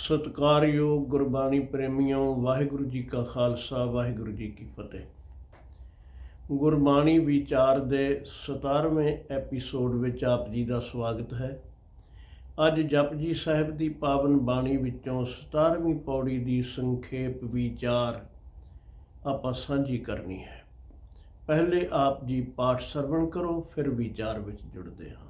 ਸਤਿਕਾਰਯੋਗ ਗੁਰਬਾਣੀ ਪ੍ਰੇਮੀਓ ਵਾਹਿਗੁਰੂ ਜੀ ਕਾ ਖਾਲਸਾ, ਵਾਹਿਗੁਰੂ ਜੀ ਕੀ ਫਤਿਹ। ਗੁਰਬਾਣੀ ਵਿਚਾਰ ਦੇ 17ਵੇਂ ਐਪੀਸੋਡ ਵਿੱਚ ਆਪ ਜੀ ਦਾ ਸਵਾਗਤ ਹੈ। ਅੱਜ ਜਪਜੀ ਸਾਹਿਬ ਦੀ ਪਾਵਨ ਬਾਣੀ ਵਿੱਚੋਂ 17ਵੀਂ ਪੌੜੀ ਦੀ ਸੰਖੇਪ ਵਿਚਾਰ ਆਪਾਂ ਸਾਂਝੀ ਕਰਨੀ ਹੈ। ਪਹਿਲੇ ਆਪ ਜੀ ਪਾਠ ਸਰਵਣ ਕਰੋ, ਫਿਰ ਵਿਚਾਰ ਵਿੱਚ ਜੁੜਦੇ ਹਾਂ।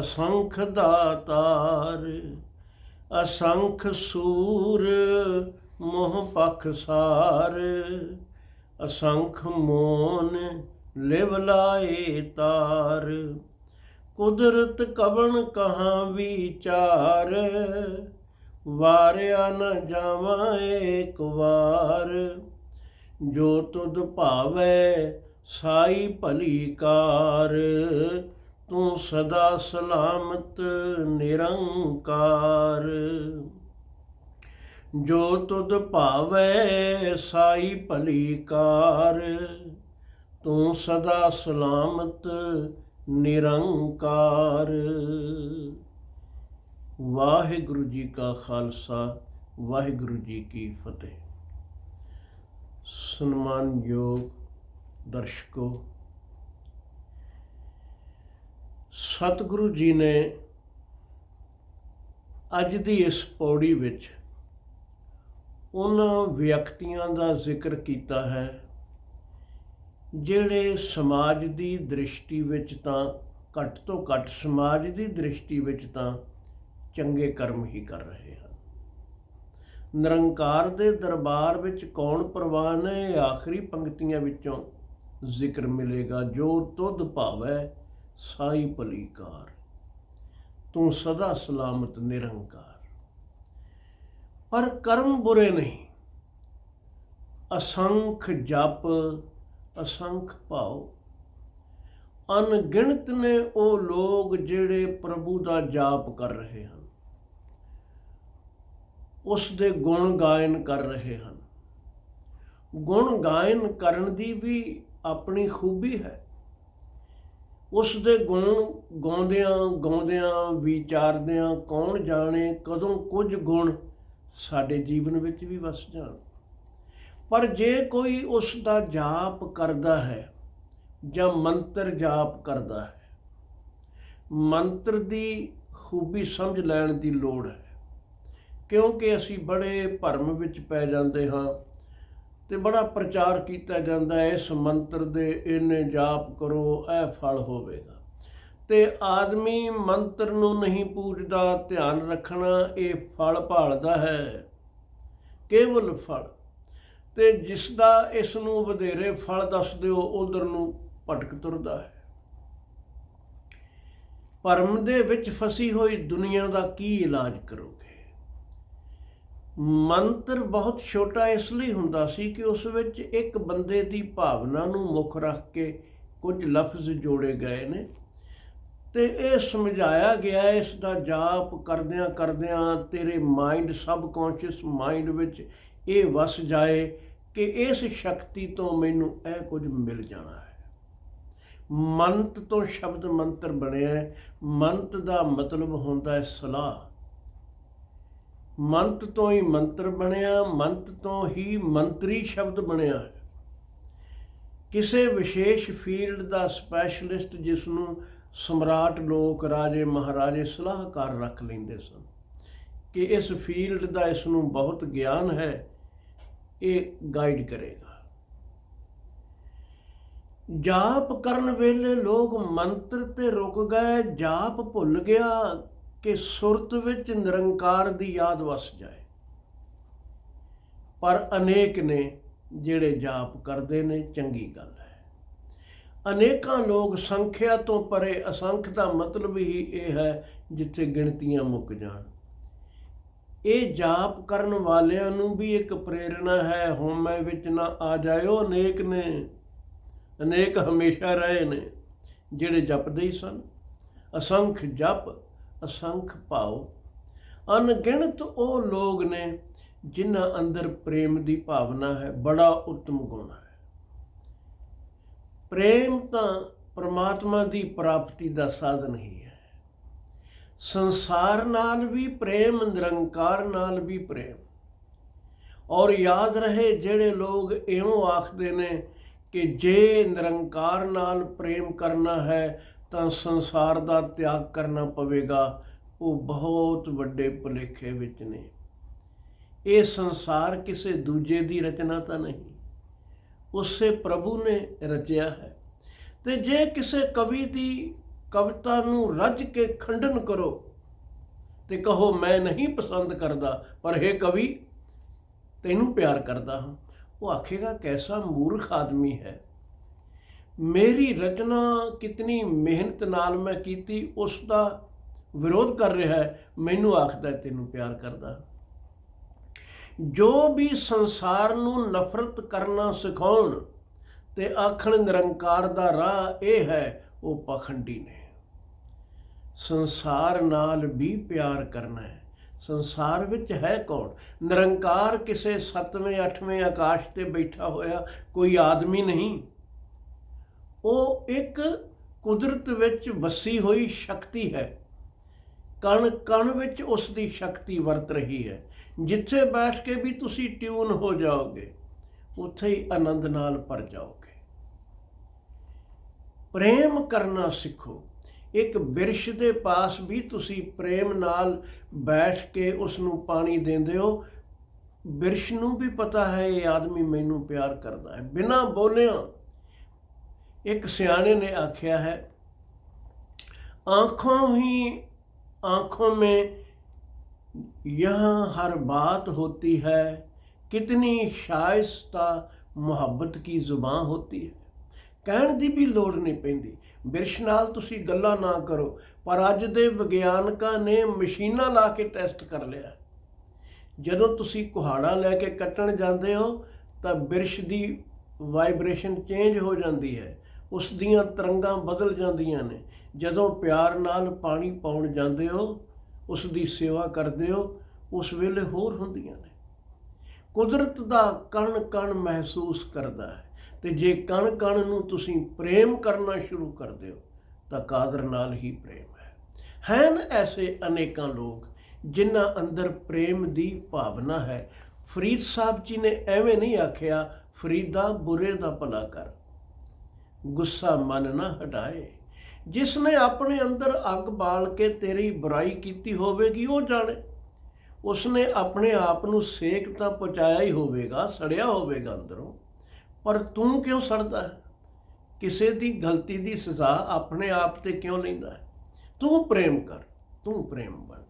ਅਸੰਖ ਦਾਤਾਰ, ਅਸੰਖ ਸੂਰ, ਮੋਹ ਪਖਸਾਰ ਅਸੰਖ ਮੋਨ ਲਿਵ ਲਾਏ ਤਾਰ। ਕੁਦਰਤ ਕਵਣ ਕਹਾਂ ਵਿਚਾਰ, ਵਾਰਿਆ ਨ ਜਾਵਾਂ ਏਕ ਵਾਰ। ਜੋ ਤੁਧ ਭਾਵੈ ਸਾਈ ਭਲੀ ਕਾਰ ਤੂੰ ਸਦਾ ਸਲਾਮਤ, ਨਿਰੰਕਾਰ। ਜੋ ਤੁਧ ਭਾਵੈ, ਸਾਈ ਭਲੀ ਕਾਰ ਤੂੰ ਸਦਾ ਸਲਾਮਤ, ਨਿਰੰਕਾਰ। ਵਾਹਿਗੁਰੂ ਜੀ ਕਾ ਖਾਲਸਾ, ਵਾਹਿਗੁਰੂ ਜੀ ਕੀ ਫਤਿਹ। ਸਨਮਾਨਯੋਗ ਦਰਸ਼ਕੋ ਸਤਿਗੁਰੂ ਜੀ ਨੇ ਅੱਜ ਦੀ ਇਸ ਪੌੜੀ ਵਿੱਚ ਉਹਨਾਂ ਵਿਅਕਤੀਆਂ ਦਾ ਜ਼ਿਕਰ ਕੀਤਾ ਹੈ, ਜਿਹੜੇ ਸਮਾਜ ਦੀ ਦ੍ਰਿਸ਼ਟੀ ਵਿੱਚ ਤਾਂ ਘੱਟ ਤੋਂ ਘੱਟ ਸਮਾਜ ਦੀ ਦ੍ਰਿਸ਼ਟੀ ਵਿੱਚ ਤਾਂ ਚੰਗੇ ਕਰਮ ਹੀ ਕਰ ਰਹੇ ਹਨ। ਨਿਰੰਕਾਰ ਦੇ ਦਰਬਾਰ ਵਿੱਚ ਕੌਣ ਪ੍ਰਵਾਨ ਹੈ? ਇਹ ਆਖਰੀ ਪੰਕਤੀਆਂ ਵਿੱਚੋਂ ਜ਼ਿਕਰ ਮਿਲੇਗਾ, ਜੋ ਤੁਧ ਭਾਵੈ ਸਾਈ ਭਲੀਕਾਰ ਤੂੰ ਸਦਾ ਸਲਾਮਤ ਨਿਰੰਕਾਰ। ਪਰ ਕਰਮ ਬੁਰੇ ਨਹੀਂ। ਅਸੰਖ ਜਪ, ਅਸੰਖ ਭਾਉ। ਅਣਗਿਣਤ ਨੇ ਉਹ ਲੋਕ ਜਿਹੜੇ ਪ੍ਰਭੂ ਦਾ ਜਾਪ ਕਰ ਰਹੇ ਹਨ। ਉਸ ਦੇ ਗੁਣ ਗਾਇਨ ਕਰ ਰਹੇ ਹਨ। ਗੁਣ ਗਾਇਨ ਕਰਨ ਦੀ ਵੀ ਆਪਣੀ ਖੂਬੀ ਹੈ। ਉਸ ਦੇ ਗੁਣ ਗਾਉਂਦਿਆਂ ਗਾਉਂਦਿਆਂ, ਵਿਚਾਰਦਿਆਂ ਕੌਣ ਜਾਣੇ, ਕਦੋਂ ਕੁਝ ਗੁਣ ਸਾਡੇ ਜੀਵਨ ਵਿੱਚ ਵੀ ਵਸ ਜਾਣ। ਪਰ ਜੇ ਕੋਈ ਉਸ ਦਾ ਜਾਪ ਕਰਦਾ ਹੈ ਜਾਂ ਮੰਤਰ ਜਾਪ ਕਰਦਾ ਹੈ, ਮੰਤਰ ਦੀ ਖੂਬੀ ਸਮਝ ਲੈਣ ਦੀ ਲੋੜ ਹੈ। ਕਿਉਂਕਿ ਅਸੀਂ ਬੜੇ ਭਰਮ ਵਿੱਚ ਪੈ ਜਾਂਦੇ ਹਾਂ ਤੇ ਬੜਾ ਪ੍ਰਚਾਰ ਕੀਤਾ ਜਾਂਦਾ ਹੈ, ਇਸ ਮੰਤਰ ਦੇ, ਇਹਨੇ ਜਾਪ ਕਰੋ, ਇਹ ਫਲ ਹੋਵੇਗਾ। ਤੇ ਆਦਮੀ ਮੰਤਰ ਨੂੰ ਨਹੀਂ ਪੂਜਦਾ, ਧਿਆਨ ਰੱਖਣਾ, ਇਹ ਫਲ ਭਾਲਦਾ ਹੈ, ਕੇਵਲ ਫਲ। ਤੇ ਜਿਸ ਦਾ ਇਸ ਨੂੰ ਵਧੇਰੇ ਫਲ ਦੱਸ ਦਿਓ, ਉਧਰ ਨੂੰ ਭਟਕ ਤੁਰਦਾ ਹੈ। ਭਰਮ ਦੇ ਵਿੱਚ ਫਸੀ ਹੋਈ ਦੁਨੀਆ ਦਾ ਕੀ ਇਲਾਜ ਕਰੋ? ਮੰਤਰ ਬਹੁਤ ਛੋਟਾ ਇਸ ਲਈ ਹੁੰਦਾ ਸੀ ਕਿ ਉਸ ਵਿੱਚ ਇੱਕ ਬੰਦੇ ਦੀ ਭਾਵਨਾ ਨੂੰ ਮੁੱਖ ਰੱਖ ਕੇ ਕੁਝ ਲਫ਼ਜ਼ ਜੋੜੇ ਗਏ ਨੇ। ਤੇ ਇਹ ਸਮਝਾਇਆ ਗਿਆ, ਇਸ ਦਾ ਜਾਪ ਕਰਦਿਆਂ ਕਰਦਿਆਂ ਤੇਰੇ ਮਾਈਂਡ ਸਬ ਕੌਂਸ਼ੀਅਸ ਮਾਈਂਡ ਵਿੱਚ ਇਹ ਵਸ ਜਾਏ ਕਿ ਇਸ ਸ਼ਕਤੀ ਤੋਂ ਮੈਨੂੰ ਇਹ ਕੁਝ ਮਿਲ ਜਾਣਾ ਹੈ। ਮੰਤ ਤੋਂ ਸ਼ਬਦ ਮੰਤਰ ਬਣਿਆ ਮੰਤ ਦਾ ਮਤਲਬ ਹੁੰਦਾ ਹੈ ਸਲਾਹ। ਮੰਤ ਤੋਂ ਹੀ ਮੰਤਰ ਬਣਿਆ, ਮੰਤ ਤੋਂ ਹੀ ਮੰਤਰੀ ਸ਼ਬਦ ਬਣਿਆ ਹੈ। ਕਿਸੇ ਵਿਸ਼ੇਸ਼ ਫੀਲਡ ਦਾ ਸਪੈਸ਼ਲਿਸਟ ਜਿਸ ਨੂੰ ਸਮਰਾਟ ਲੋਕ ਰਾਜੇ ਮਹਾਰਾਜੇ ਸਲਾਹਕਾਰ ਰੱਖ ਲੈਂਦੇ ਸਨ, ਕਿ ਇਸ ਫੀਲਡ ਦਾ ਇਸ ਨੂੰ ਬਹੁਤ ਗਿਆਨ ਹੈ, ਇਹ ਗਾਈਡ ਕਰੇਗਾ। ਜਾਪ ਕਰਨ ਵੇਲੇ ਲੋਕ ਮੰਤਰ ਤੇ ਰੁਕ ਗਏ, ਜਾਪ ਭੁੱਲ ਗਿਆ ਕਿ ਸੁਰਤ ਵਿੱਚ ਨਿਰੰਕਾਰ ਦੀ ਯਾਦ ਵਸ ਜਾਏ। ਪਰ ਅਨੇਕ ਨੇ ਜਿਹੜੇ ਜਾਪ ਕਰਦੇ ਨੇ, ਚੰਗੀ ਗੱਲ ਹੈ। ਅਨੇਕਾਂ ਲੋਕ ਸੰਖਿਆ ਤੋਂ ਪਰੇ ਅਸੰਖ ਦਾ ਮਤਲਬ ਹੀ ਇਹ ਹੈ ਜਿੱਥੇ ਗਿਣਤੀਆਂ ਮੁੱਕ ਜਾਣ। ਇਹ ਜਾਪ ਕਰਨ ਵਾਲਿਆਂ ਨੂੰ ਵੀ ਇੱਕ ਪ੍ਰੇਰਣਾ ਹੈ ਹਉਮੈ ਵਿੱਚ ਨਾ ਆ ਜਾਇਓ, ਅਨੇਕ ਨੇ, ਅਨੇਕ ਹਮੇਸ਼ਾ ਰਹੇ ਨੇ, ਜਿਹੜੇ ਜਪਦੇ ਹੀ ਸਨ। ਅਸੰਖ ਜਪ ਅਸੰਖ ਭਾਉ ਅਣਗਿਣਤ ਉਹ ਲੋਕ ਨੇ ਜਿਨ੍ਹਾਂ ਅੰਦਰ ਪ੍ਰੇਮ ਦੀ ਭਾਵਨਾ ਹੈ, ਬੜਾ ਉੱਤਮ ਗੁਣ ਹੈ। ਪ੍ਰੇਮ ਤਾਂ ਪਰਮਾਤਮਾ ਦੀ ਪ੍ਰਾਪਤੀ ਦਾ ਸਾਧਨ ਹੀ ਹੈ। ਸੰਸਾਰ ਨਾਲ ਵੀ ਪ੍ਰੇਮ, ਨਿਰੰਕਾਰ ਨਾਲ ਵੀ ਪ੍ਰੇਮ। ਔਰ ਯਾਦ ਰਹੇ ਜਿਹੜੇ ਲੋਕ ਇਉਂ ਆਖਦੇ ਨੇ ਕਿ ਜੇ ਨਿਰੰਕਾਰ ਨਾਲ ਪ੍ਰੇਮ ਕਰਨਾ ਹੈ ਤਾਂ ਸੰਸਾਰ ਦਾ ਤਿਆਗ ਕਰਨਾ ਪਵੇਗਾ। ਉਹ ਬਹੁਤ ਵੱਡੇ ਭੁਲੇਖੇ ਵਿੱਚ ਨੇ। ਇਹ ਸੰਸਾਰ ਕਿਸੇ ਦੂਜੇ ਦੀ ਰਚਨਾ ਤਾਂ ਨਹੀਂ। ਉਸੇ ਪ੍ਰਭੂ ਨੇ ਰਚਿਆ ਹੈ। ਤੇ ਜੇ ਕਿਸੇ ਕਵੀ ਦੀ ਕਵਿਤਾ ਨੂੰ ਰੱਜ ਕੇ ਖੰਡਨ ਕਰੋ, ਤੇ ਕਹੋ, ਮੈਂ ਨਹੀਂ ਪਸੰਦ ਕਰਦਾ, ਪਰ ਇਹ ਕਵੀ, ਤੈਨੂੰ ਪਿਆਰ ਕਰਦਾ ਹਾਂ। ਉਹ ਆਖੇਗਾ, ਕੈਸਾ ਮੂਰਖ ਆਦਮੀ ਹੈ। ਮੇਰੀ ਰਚਨਾ ਕਿਤਨੀ ਮਿਹਨਤ ਨਾਲ ਮੈਂ ਕੀਤੀ, ਉਸ ਦਾ ਵਿਰੋਧ ਕਰ ਰਿਹਾ ਹੈ, ਮੈਨੂੰ ਆਖਦਾ ਤੈਨੂੰ ਪਿਆਰ ਕਰਦਾ। ਜੋ ਵੀ ਸੰਸਾਰ ਨੂੰ ਨਫ਼ਰਤ ਕਰਨਾ ਸਿਖਾਉਣ ਤੇ ਆਖਣ ਨਿਰੰਕਾਰ ਦਾ ਰਾਹ ਇਹ ਹੈ, ਉਹ ਪਖੰਡੀ ਨੇ। ਸੰਸਾਰ ਨਾਲ ਵੀ ਪਿਆਰ ਕਰਨਾ ਹੈ। ਸੰਸਾਰ ਵਿੱਚ ਹੈ ਕੌਣ? ਨਿਰੰਕਾਰ ਕਿਸੇ 7ਵੇਂ 8ਵੇਂ ਆਕਾਸ਼ ਤੇ ਬੈਠਾ ਹੋਇਆ ਕੋਈ ਆਦਮੀ ਨਹੀਂ। ਉਹ ਇੱਕ ਕੁਦਰਤ ਵਿੱਚ ਵਸੀ ਹੋਈ ਸ਼ਕਤੀ ਹੈ। ਕਣ ਕਣ ਵਿੱਚ ਉਸ ਦੀ ਸ਼ਕਤੀ ਵਰਤ ਰਹੀ ਹੈ। ਜਿੱਥੇ ਬੈਠ ਕੇ ਵੀ ਤੁਸੀਂ ਟਿਊਨ ਹੋ ਜਾਓਗੇ, ਉੱਥੇ ਹੀ ਆਨੰਦ ਨਾਲ ਭਰ ਜਾਓਗੇ। ਪ੍ਰੇਮ ਕਰਨਾ ਸਿੱਖੋ। ਇੱਕ ਬਿਰਸ਼ ਦੇ ਪਾਸ ਵੀ ਤੁਸੀਂ ਪ੍ਰੇਮ ਨਾਲ ਬੈਠ ਕੇ ਉਸ ਨੂੰ ਪਾਣੀ ਦਿੰਦੇ ਹੋ। ਬਿਰਸ਼ ਨੂੰ ਵੀ ਪਤਾ ਹੈ, ਇਹ ਆਦਮੀ ਮੈਨੂੰ ਪਿਆਰ ਕਰਦਾ ਹੈ। ਬਿਨਾਂ ਬੋਲਿਆ ਇੱਕ ਸਿਆਣੇ ਨੇ ਆਖਿਆ ਹੈ आंखों ही आंखों में यहाँ हर बात होती है कितनी शाइस्ता ਮੁਹੱਬਤ ਕੀ ਜ਼ੁਬਾਨ ਹੋਤੀ ਹੈ ਕਹਿਣ ਦੀ ਵੀ ਲੋੜ ਨਹੀਂ ਪੈਂਦੀ ਬਿਰਸ਼ ਨਾਲ ਤੁਸੀਂ ਗੱਲਾਂ ਨਾ ਕਰੋ ਪਰ ਅੱਜ ਦੇ ਵਿਗਿਆਨਕਾਂ ਨੇ ਮਸ਼ੀਨਾਂ ਲਾ ਕੇ ਟੈਸਟ ਕਰ ਲਿਆ ਜਦੋਂ ਤੁਸੀਂ ਕੁਹਾੜਾ ਲੈ ਕੇ ਕੱਟਣ ਜਾਂਦੇ ਹੋ ਤਾਂ ਬਿਰਸ਼ ਦੀ ਵਾਈਬ੍ਰੇਸ਼ਨ ਚੇਂਜ ਹੋ ਜਾਂਦੀ ਹੈ ਉਸ ਦੀਆਂ ਤਰੰਗਾਂ ਬਦਲ ਜਾਂਦੀਆਂ ਨੇ। ਜਦੋਂ ਪਿਆਰ ਨਾਲ ਪਾਣੀ ਪਾਉਣ ਜਾਂਦੇ ਹੋ, ਉਸ ਦੀ ਸੇਵਾ ਕਰਦੇ ਹੋ, ਉਸ ਵੇਲੇ ਹੋਰ ਹੁੰਦੀਆਂ ਨੇ। ਕੁਦਰਤ ਦਾ ਕਣ ਕਣ ਮਹਿਸੂਸ ਕਰਦਾ ਹੈ ਤੇ ਜੇ ਕਣ ਕਣ ਨੂੰ ਤੁਸੀਂ ਪ੍ਰੇਮ ਕਰਨਾ ਸ਼ੁਰੂ ਕਰਦੇ ਹੋ, ਤਾਂ ਕਾਦਰ ਨਾਲ ਹੀ ਪ੍ਰੇਮ ਹੈ। ਹਨ ਐਸੇ ਅਨੇਕਾਂ ਲੋਕ, ਜਿਨ੍ਹਾਂ ਅੰਦਰ ਪ੍ਰੇਮ ਦੀ ਭਾਵਨਾ ਹੈ। ਫਰੀਦ ਸਾਹਿਬ ਜੀ ਨੇ ਐਵੇਂ ਨਹੀਂ ਆਖਿਆ, ਫਰੀਦਾ ਬੁਰੇ ਦਾ ਭਲਾ ਕਰ। ਗੁੱਸਾ ਮਨ ਨਾ ਹਟਾਏ। ਜਿਸ ਨੇ ਆਪਣੇ ਅੰਦਰ ਅੱਗ ਬਾਲ ਕੇ ਤੇਰੀ ਬੁਰਾਈ ਕੀਤੀ ਹੋਵੇਗੀ, ਉਹ ਜਾਣੇ। ਉਸਨੇ ਆਪਣੇ ਆਪ ਨੂੰ ਸੇਕ ਤਾਂ ਪਹੁੰਚਾਇਆ ਹੀ ਹੋਵੇਗਾ, ਸੜਿਆ ਹੋਵੇਗਾ ਅੰਦਰੋਂ। ਪਰ ਤੂੰ ਕਿਉਂ ਸੜਦਾ? ਹੈ ਕਿਸੇ ਦੀ ਗਲਤੀ ਦੀ ਸਜ਼ਾ ਆਪਣੇ ਆਪ ਤੇ ਕਿਉਂ ਲੈਂਦਾ? ਹੈ ਤੂੰ ਪ੍ਰੇਮ ਕਰ, ਤੂੰ ਪ੍ਰੇਮ ਵੰਡ।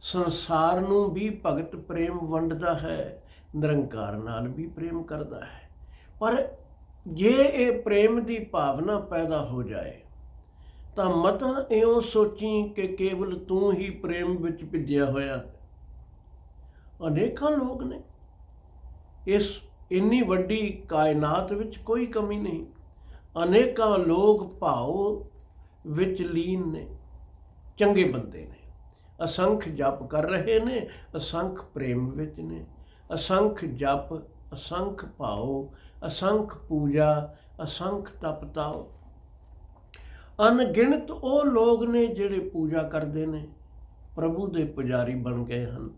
ਸੰਸਾਰ ਨੂੰ ਵੀ ਭਗਤ ਪ੍ਰੇਮ ਵੰਡਦਾ ਹੈ, ਨਿਰੰਕਾਰ ਨਾਲ ਵੀ ਪ੍ਰੇਮ ਕਰਦਾ ਹੈ। ਪਰ ਜੇ ਇਹ ਪ੍ਰੇਮ ਦੀ ਭਾਵਨਾ ਪੈਦਾ ਹੋ ਜਾਏ, ਤਾਂ ਮਤਾ ਇਉਂ ਸੋਚੀ ਕਿ ਕੇਵਲ ਤੂੰ ਹੀ ਪ੍ਰੇਮ ਵਿੱਚ ਭਿੱਜਿਆ ਹੋਇਆ ਹੈ। ਅਨੇਕਾਂ ਲੋਕ ਨੇ। ਇਸ ਇੰਨੀ ਵੱਡੀ ਕਾਇਨਾਤ ਵਿੱਚ ਕੋਈ ਕਮੀ ਨਹੀਂ। ਅਨੇਕਾਂ ਲੋਕ ਭਾਉ ਵਿੱਚ ਲੀਨ ਨੇ। ਚੰਗੇ ਬੰਦੇ ਨੇ। ਅਸੰਖ ਜਪ ਕਰ ਰਹੇ ਨੇ। ਅਸੰਖ ਪ੍ਰੇਮ ਵਿੱਚ ਨੇ। ਅਸੰਖ ਜਪ ਅਸੰਖ ਭਾਉ, ਅਸੰਖ ਪੂਜਾ, ਅਸੰਖ ਤਪਤਾਓ ਅਨਗਿਣਤ ਉਹ ਲੋਕ ਨੇ ਜਿਹੜੇ ਪੂਜਾ ਕਰਦੇ ਨੇ, ਪ੍ਰਭੂ ਦੇ ਪੁਜਾਰੀ ਬਣ ਗਏ ਹਨ।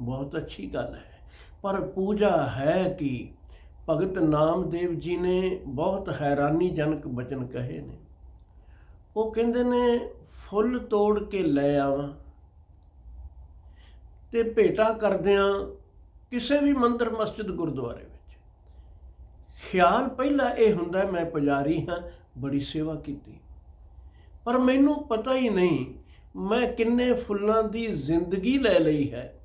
ਬਹੁਤ ਅੱਛੀ ਗੱਲ ਹੈ। ਪਰ ਪੂਜਾ ਹੈ ਕਿ? ਭਗਤ ਨਾਮਦੇਵ ਜੀ ਨੇ ਬਹੁਤ ਹੈਰਾਨੀਜਨਕ ਬਚਨ ਕਹੇ ਨੇ। ਉਹ ਕਹਿੰਦੇ ਨੇ, ਫੁੱਲ ਤੋੜ ਕੇ ਲੈ ਆਵਾਂ ਤੇ ਭੇਟਾ ਕਰਦਿਆਂ ਕਿਸੇ ਵੀ ਮੰਦਰ, ਮਸਜਿਦ, ਗੁਰਦੁਆਰੇ ਵਿੱਚ। ਖਿਆਲ ਪਹਿਲਾਂ ਇਹ ਹੁੰਦਾ, ਮੈਂ ਪੁਜਾਰੀ ਹਾਂ, ਬੜੀ ਸੇਵਾ ਕੀਤੀ। ਪਰ ਮੈਨੂੰ ਪਤਾ ਹੀ ਨਹੀਂ, ਮੈਂ ਕਿੰਨੇ ਫੁੱਲਾਂ ਦੀ ਜ਼ਿੰਦਗੀ ਲੈ ਲਈ ਹੈ।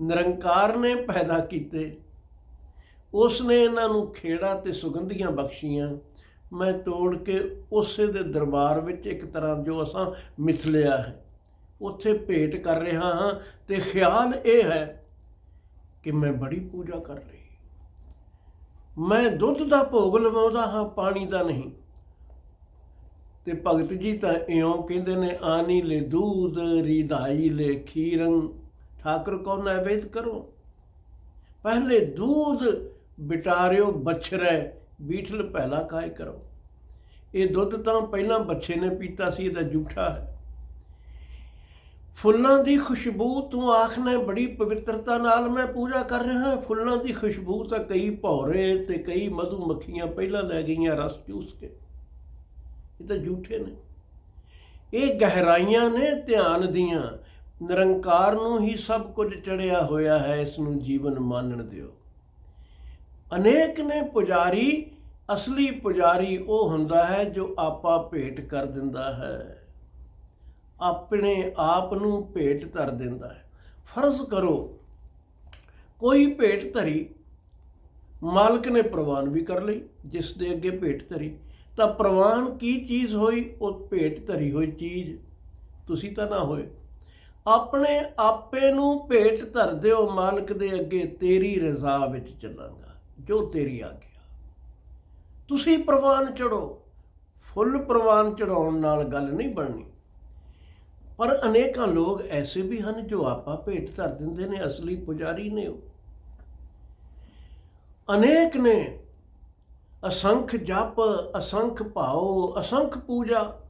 ਨਿਰੰਕਾਰ ਨੇ ਪੈਦਾ ਕੀਤੇ। ਉਸ ਨੇ ਇਹਨਾਂ ਨੂੰ ਖੇੜਾ ਤੇ ਸੁਗੰਧੀਆਂ ਬਖਸ਼ੀਆਂ। ਮੈਂ ਤੋੜ ਕੇ ਉਸੇ ਦੇ ਦਰਬਾਰ ਵਿੱਚ ਇੱਕ ਤਰ੍ਹਾਂ ਜੋ ਅਸਾਂ ਮਿਥ ਲਿਆ ਹੈ, ਉੱਥੇ ਭੇਟ ਕਰ ਰਿਹਾ ਹਾਂ ਤੇ ਖਿਆਲ ਇਹ ਹੈ ਕਿ ਮੈਂ ਬੜੀ ਪੂਜਾ ਕਰ ਲਈ। ਮੈਂ ਦੁੱਧ ਦਾ ਭੋਗ ਲਵਾਉਂਦਾ ਹਾਂ, ਪਾਣੀ ਦਾ ਨਹੀਂ। ਤੇ ਭਗਤ ਜੀ ਤਾਂ ਇਉਂ ਕਹਿੰਦੇ ਨੇ, ਆਨੀ ਲੈ ਦੂਧ, ਰਿਧਾਈ ਲੈ ਖੀਰੰ। ਠਾਕੁਰ ਕੋ ਨੈਵੇਦ ਕਰੋ। ਪਹਿਲੇ ਦੂਧ ਬਿਟਾਰਿਓ ਬਛੜੈ ਬੀਠਲ ਪਹਿਲਾ ਕਾਇ ਕਰੋ। ਇਹ ਦੁੱਧ ਤਾਂ ਪਹਿਲਾਂ ਬੱਚੇ ਨੇ ਪੀਤਾ ਸੀ, ਇਹਦਾ ਜੂਠਾ ਹੈ। ਫੁੱਲਾਂ ਦੀ ਖੁਸ਼ਬੂ ਤੂੰ ਆਖਣਾ ਬੜੀ ਪਵਿੱਤਰਤਾ ਨਾਲ ਮੈਂ ਪੂਜਾ ਕਰ ਰਿਹਾ ਫੁੱਲਾਂ ਦੀ ਖੁਸ਼ਬੂ ਤਾਂ ਕਈ ਭੌਰੇ ਤੇ ਕਈ ਮਧੂ ਮੱਖੀਆਂ ਪਹਿਲਾਂ ਲੈ ਗਈਆਂ ਰਸ ਚੂਸ ਕੇ। ਇਹ ਤਾਂ ਝੂਠੇ ਨੇ। ਇਹ ਗਹਿਰਾਈਆਂ ਨੇ ਧਿਆਨ ਦੀਆਂ। ਨਿਰੰਕਾਰ ਨੂੰ ਹੀ ਸਭ ਕੁਝ ਚੜਿਆ ਹੋਇਆ ਹੈ, ਇਸ ਨੂੰ ਜੀਵਨ ਮੰਨਣ ਦਿਓ। ਅਨੇਕ ਨੇ ਪੁਜਾਰੀ, ਅਸਲੀ ਪੁਜਾਰੀ ਉਹ ਹੁੰਦਾ ਹੈ ਜੋ ਆਪਾ ਭੇਟ ਕਰ ਦਿੰਦਾ ਹੈ। ਆਪਣੇ ਆਪ ਨੂੰ ਭੇਟ ਧਰ ਦਿੰਦਾ ਹੈ। ਫਰਜ਼ ਕਰੋ, ਕੋਈ ਭੇਟ ਧਰੀ, ਮਾਲਕ ਨੇ ਪ੍ਰਵਾਨ ਵੀ ਕਰ ਲਈ, ਜਿਸ ਦੇ ਅੱਗੇ ਭੇਟ ਧਰੀ। ਤਾਂ ਪ੍ਰਵਾਨ ਕੀ ਚੀਜ਼ ਹੋਈ? ਉਹ ਭੇਟ ਧਰੀ ਹੋਈ ਚੀਜ਼। ਤੁਸੀਂ ਤਾਂ ਨਾ ਹੋਏ। ਆਪਣੇ ਆਪੇ ਨੂੰ ਭੇਟ ਧਰ ਦਿਓ, ਮਾਲਕ ਦੇ ਅੱਗੇ ਤੇਰੀ ਰਜ਼ਾ ਵਿੱਚ ਚੱਲਾਂਗਾ, ਜੋ ਤੇਰੀ ਆਗਿਆ। ਤੁਸੀਂ ਪ੍ਰਵਾਨ ਚੜੋ ਫੁੱਲ ਪ੍ਰਵਾਨ ਚੜਾਉਣ ਨਾਲ ਗੱਲ ਨਹੀਂ ਬਣਨੀ। ਪਰ ਅਨੇਕਾਂ ਲੋਕ ਐਸੇ ਵੀ ਹਨ ਜੋ ਆਪਾ ਭੇਟ ਧਰ ਦਿੰਦੇ ਨੇ, ਅਸਲੀ ਪੁਜਾਰੀ ਨੇ ਉਹ। ਅਨੇਕ ਨੇ ਅਸੰਖ ਜਪ, ਅਸੰਖ ਭਾਉ, ਅਸੰਖ ਪੂਜਾ,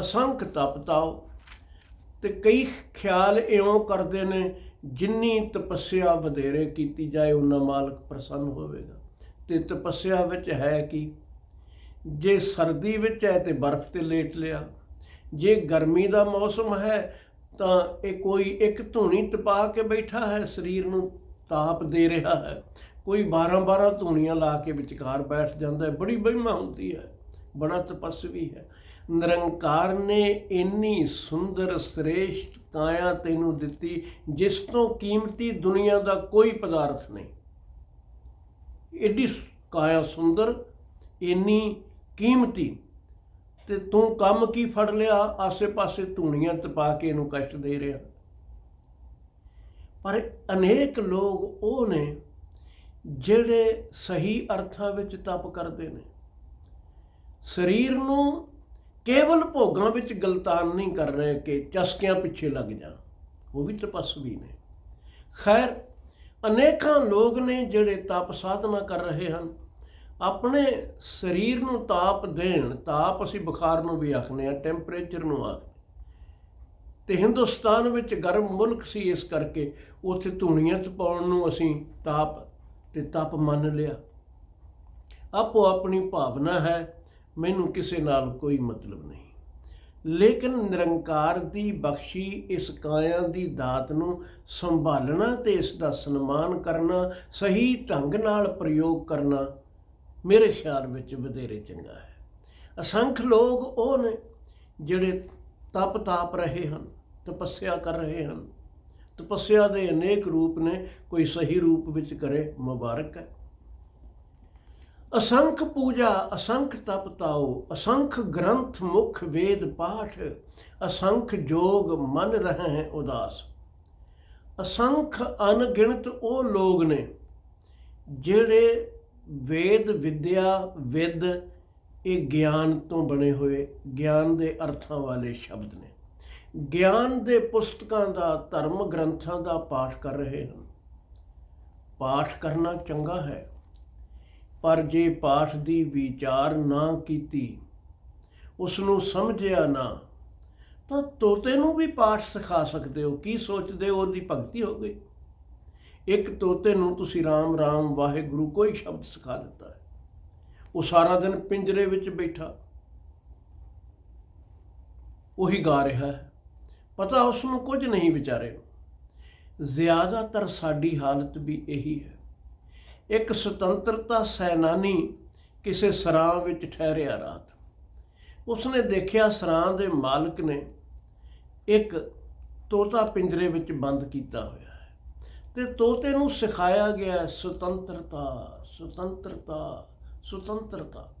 ਅਸੰਖ ਤਪਤਾਓ ਤੇ ਕਈ ਖਿਆਲ ਇਉਂ ਕਰਦੇ ਨੇ ਜਿੰਨੀ ਤਪੱਸਿਆ ਵਧੇਰੇ ਕੀਤੀ ਜਾਏ ਉਹਨਾਂ ਮਾਲਕ ਪ੍ਰਸੰਨ ਹੋਵੇਗਾ। ਤੇ ਤਪੱਸਿਆ ਵਿੱਚ ਹੈ ਕਿ? ਜੇ ਸਰਦੀ ਵਿੱਚ ਹੈ ਤੇ ਬਰਫ਼ ਤੇ ਲੇਟ ਲਿਆ ਜੇ ਗਰਮੀ ਦਾ ਮੌਸਮ ਹੈ, ਤਾਂ ਇਹ ਕੋਈ ਇੱਕ ਧੂਣੀ ਤਪਾ ਕੇ ਬੈਠਾ ਹੈ, ਸਰੀਰ ਨੂੰ ਤਾਪ ਦੇ ਰਿਹਾ ਹੈ। ਕੋਈ 12-12 ਧੂਣੀਆਂ ਲਾ ਕੇ ਵਿਚਕਾਰ ਬੈਠ ਜਾਂਦਾ ਹੈ, ਬੜੀ ਮਹਿਮਾ ਹੁੰਦੀ ਹੈ, ਬੜਾ ਤਪਸਵੀ ਹੈ। ਨਿਰੰਕਾਰ ਨੇ ਇੰਨੀ ਸੁੰਦਰ ਸ੍ਰੇਸ਼ਟ ਕਾਇਆ ਤੈਨੂੰ ਦਿੱਤੀ, ਜਿਸ ਤੋਂ ਕੀਮਤੀ ਦੁਨੀਆ ਦਾ ਕੋਈ ਪਦਾਰਥ ਨਹੀਂ। ਏਡੀ ਕਾਇਆ ਸੁੰਦਰ, ਇੰਨੀ ਕੀਮਤੀ ਤੇ ਤੂੰ ਕੰਮ ਕੀ ਫੜ ਲਿਆ? ਆਸੇ-ਪਾਸੇ ਧੂਣੀਆਂ ਤਪਾ ਕੇ ਇਹਨੂੰ ਕਸ਼ਟ ਦੇ ਰਿਹਾ। ਪਰ ਅਨੇਕ ਲੋਕ ਉਹ ਨੇ ਜਿਹੜੇ ਸਹੀ ਅਰਥਾਂ ਵਿੱਚ ਤਪ ਕਰਦੇ ਨੇ। ਸਰੀਰ ਨੂੰ ਕੇਵਲ ਭੋਗਾਂ ਵਿੱਚ ਗਲਤਾਨ ਨਹੀਂ ਕਰ ਰਹੇ ਕਿ ਚਸਕਿਆਂ ਪਿੱਛੇ ਲੱਗ ਜਾ ਉਹ ਵੀ ਤਪਸਵੀ ਨੇ। ਖੈਰ, ਅਨੇਕਾਂ ਲੋਕ ਨੇ ਜਿਹੜੇ ਤਪ ਸਾਧਨਾ ਕਰ ਰਹੇ ਹਨ। ਆਪਣੇ ਸਰੀਰ ਨੂੰ ਤਾਪ ਦੇਣ, ਤਾਪ ਅਸੀਂ ਬੁਖਾਰ ਨੂੰ ਵੀ ਆਖਨੇ ਆ ਟੈਂਪਰੇਚਰ ਨੂੰ ਆਖ ਤੇ ਹਿੰਦੁਸਤਾਨ ਵਿੱਚ ਗਰਮ ਮੁਲਕ ਸੀ ਇਸ ਕਰਕੇ ਉੱਥੇ ਧੂਣੀਆਂ ਪਾਉਣ ਨੂੰ ਅਸੀਂ ਤਾਪ ਤੇ ਤਪ ਮੰਨ ਲਿਆ। ਆਪੋ ਆਪਣੀ ਭਾਵਨਾ ਹੈ, ਮੈਨੂੰ ਕਿਸੇ ਨਾਲ ਕੋਈ ਮਤਲਬ ਨਹੀਂ। ਲੇਕਿਨ ਨਿਰੰਕਾਰ ਦੀ ਬਖਸ਼ੀ ਇਸ ਕਾਇਆ ਦੀ ਦਾਤ ਨੂੰ ਸੰਭਾਲਣਾ ਤੇ ਇਸ ਦਾ ਸਨਮਾਨ ਕਰਨਾ, ਸਹੀ ਢੰਗ ਨਾਲ ਪ੍ਰਯੋਗ ਕਰਨਾ ਮੇਰੇ ਖਿਆਲ ਵਿੱਚ ਵਧੇਰੇ ਚੰਗਾ ਹੈ। ਅਸੰਖ ਲੋਕ ਉਹ ਨੇ ਜਿਹੜੇ ਤਪ ਤਾਪ ਰਹੇ ਹਨ, ਤਪੱਸਿਆ ਕਰ ਰਹੇ ਹਨ। ਤਪੱਸਿਆ ਦੇ ਅਨੇਕ ਰੂਪ ਨੇ, ਕੋਈ ਸਹੀ ਰੂਪ ਵਿੱਚ ਕਰੇ ਮੁਬਾਰਕ ਹੈ। ਅਸੰਖ ਪੂਜਾ, ਅਸੰਖ ਤਪ ਤਾਓ ਅਸੰਖ ਗ੍ਰੰਥ ਮੁਖ ਵੇਦ ਪਾਠ, ਅਸੰਖ ਜੋਗ ਮਨ ਰਹੇ ਹੈ ਉਦਾਸ। ਅਸੰਖ ਅਨਗਿਣਤ ਉਹ ਲੋਕ ਨੇ ਜਿਹੜੇ ਵੇਦ, ਵਿਦਿਆ, ਵਿਦ ਇਹ ਗਿਆਨ ਤੋਂ ਬਣੇ ਹੋਏ, ਗਿਆਨ ਦੇ ਅਰਥਾਂ ਵਾਲੇ ਸ਼ਬਦ ਨੇ। ਗਿਆਨ ਦੇ ਪੁਸਤਕਾਂ ਦਾ, ਧਰਮ ਗ੍ਰੰਥਾਂ ਦਾ ਪਾਠ ਕਰ ਰਹੇ ਹਨ। ਪਾਠ ਕਰਨਾ ਚੰਗਾ ਹੈ, ਪਰ ਜੇ ਪਾਠ ਦੀ ਵਿਚਾਰ ਨਾ ਕੀਤੀ ਉਸ ਨੂੰ ਸਮਝਿਆ ਨਾ, ਤਾਂ ਤੋਤੇ ਨੂੰ ਵੀ ਪਾਠ ਸਿਖਾ ਸਕਦੇ ਹੋ। ਕੀ ਸੋਚਦੇ ਹੋ? ਉਹਦੀ ਭਗਤੀ ਹੋ ਗਈ। ਇੱਕ ਤੋਤੇ ਨੂੰ ਤੁਸੀਂ ਰਾਮ ਰਾਮ, ਵਾਹਿਗੁਰੂ ਕੋਈ ਸ਼ਬਦ ਸਿਖਾ ਦਿੱਤਾ ਹੈ। ਉਹ ਸਾਰਾ ਦਿਨ ਪਿੰਜਰੇ ਵਿੱਚ ਬੈਠਾ। ਉਹੀ ਗਾ ਰਿਹਾ ਹੈ। ਪਤਾ ਉਸ ਨੂੰ ਕੁਝ ਨਹੀਂ ਵਿਚਾਰੇ ਜ਼ਿਆਦਾਤਰ ਸਾਡੀ ਹਾਲਤ ਵੀ ਇਹੀ ਹੈ। ਇੱਕ ਸੁਤੰਤਰਤਾ ਸੈਨਾਨੀ ਕਿਸੇ ਸਰਾਂ ਵਿੱਚ ਠਹਿਰਿਆ ਰਾਤ। ਉਸਨੇ ਦੇਖਿਆ ਸਰਾਂ ਦੇ ਮਾਲਕ ਨੇ ਇੱਕ ਤੋਤਾ ਪਿੰਜਰੇ ਵਿੱਚ ਬੰਦ ਕੀਤਾ ਹੋਇਆ ਤੇ ਤੋਤੇ ਨੂੰ ਸਿਖਾਇਆ ਗਿਆ ਸੁਤੰਤਰਤਾ ਸੁਤੰਤਰਤਾ ਸੁਤੰਤਰਤਾ।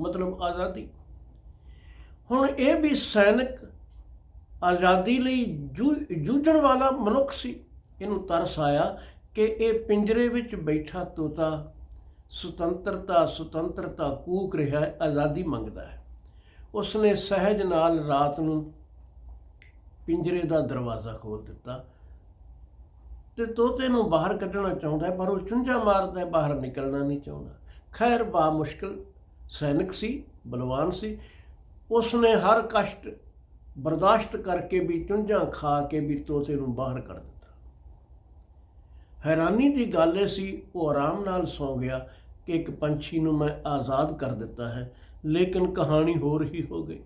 ਮਤਲਬ ਆਜ਼ਾਦੀ। ਹੁਣ ਇਹ ਵੀ ਸੈਨਿਕ ਆਜ਼ਾਦੀ ਲਈ ਜੂ- ਜੂਝਣ ਵਾਲਾ ਮਨੁੱਖ ਸੀ। ਇਹਨੂੰ ਤਰਸ ਆਇਆ ਕਿ ਇਹ ਪਿੰਜਰੇ ਵਿੱਚ ਬੈਠਾ ਤੋਤਾ ਸੁਤੰਤਰਤਾ ਸੁਤੰਤਰਤਾ ਕੂਕ ਰਿਹਾ ਹੈ, ਆਜ਼ਾਦੀ ਮੰਗਦਾ ਹੈ। ਉਸਨੇ ਸਹਿਜ ਨਾਲ ਰਾਤ ਨੂੰ ਪਿੰਜਰੇ ਦਾ ਦਰਵਾਜ਼ਾ ਖੋਲ ਦਿੱਤਾ। ਤੇ ਤੋਤੇ ਨੂੰ ਬਾਹਰ ਕੱਢਣਾ ਚਾਹੁੰਦਾ ਪਰ ਉਹ ਚੁੰਝਾ ਮਾਰਦਾ ਬਾਹਰ ਨਿਕਲਣਾ ਨਹੀਂ ਚਾਹੁੰਦਾ। ਖੈਰ, ਬਾ ਮੁਸ਼ਕਲ। ਸੈਨਿਕ ਸੀ, ਬਲਵਾਨ ਸੀ। ਉਸਨੇ ਹਰ ਕਸ਼ਟ ਬਰਦਾਸ਼ਤ ਕਰਕੇ ਵੀ ਚੁੰਝਾਂ ਖਾ ਕੇ ਵੀ ਤੋਤੇ ਨੂੰ ਬਾਹਰ ਕੱਢ ਦਿੱਤਾ। ਹੈਰਾਨੀ ਦੀ ਗੱਲ ਇਹ ਸੀ, ਉਹ ਆਰਾਮ ਨਾਲ ਸੌ ਗਿਆ ਕਿ ਇੱਕ ਪੰਛੀ ਨੂੰ ਮੈਂ ਆਜ਼ਾਦ ਕਰ ਦਿੱਤਾ ਹੈ, ਲੇਕਿਨ ਕਹਾਣੀ ਹੋਰ ਹੀ ਹੋ ਗਈ।